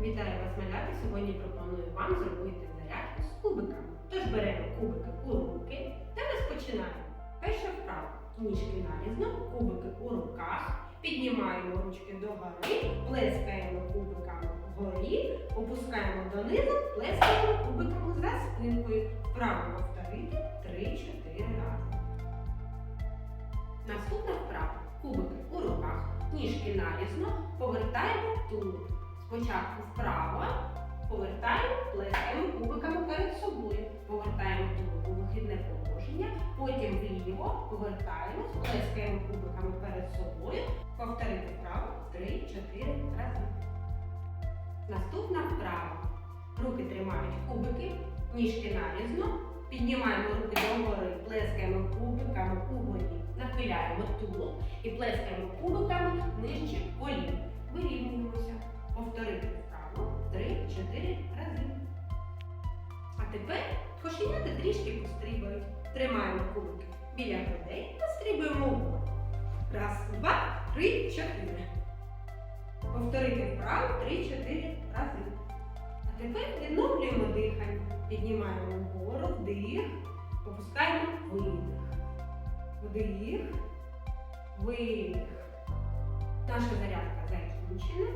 Вітаю вас, малята! Сьогодні пропоную вам зробити зарядку з кубиками. Тож беремо кубики у руки та розпочинаємо. Перша вправа. Ніжки нарізно, кубики у руках. Піднімаємо ручки догори, плескаємо кубиками вгорі, опускаємо донизу, плескаємо кубиками за спинкою. Вправо повторити 3-4 рази. Наступна вправа. Кубики у руках, ніжки нарізно, повертаємо тулуб. Спочатку вправо, повертаємо, плескаємо кубиками перед собою. Повертаємо тулуб у вихідне положення, потім вліво, повертаємось, плескаємо кубиками перед собою. Повторити вправо 3-4 рази. Наступна вправа. Руки тримають кубики, ніжки нарізно, піднімаємо руки догори, плескаємо кубиками у угорі, нахиляємо тулуб і плескаємо кубиками нижче колін. Вирівнюємося. Тепер кошенята трішки пострибають. Тримаємо кубики біля грудей та стрибуємо вгору. Раз, два, три, чотири. Повторити вправо 3-4 рази. А тепер відновлюємо дихання. Піднімаємо вгору, вдих, опускаємо видих. Вдих, видих. Наша зарядка закінчена.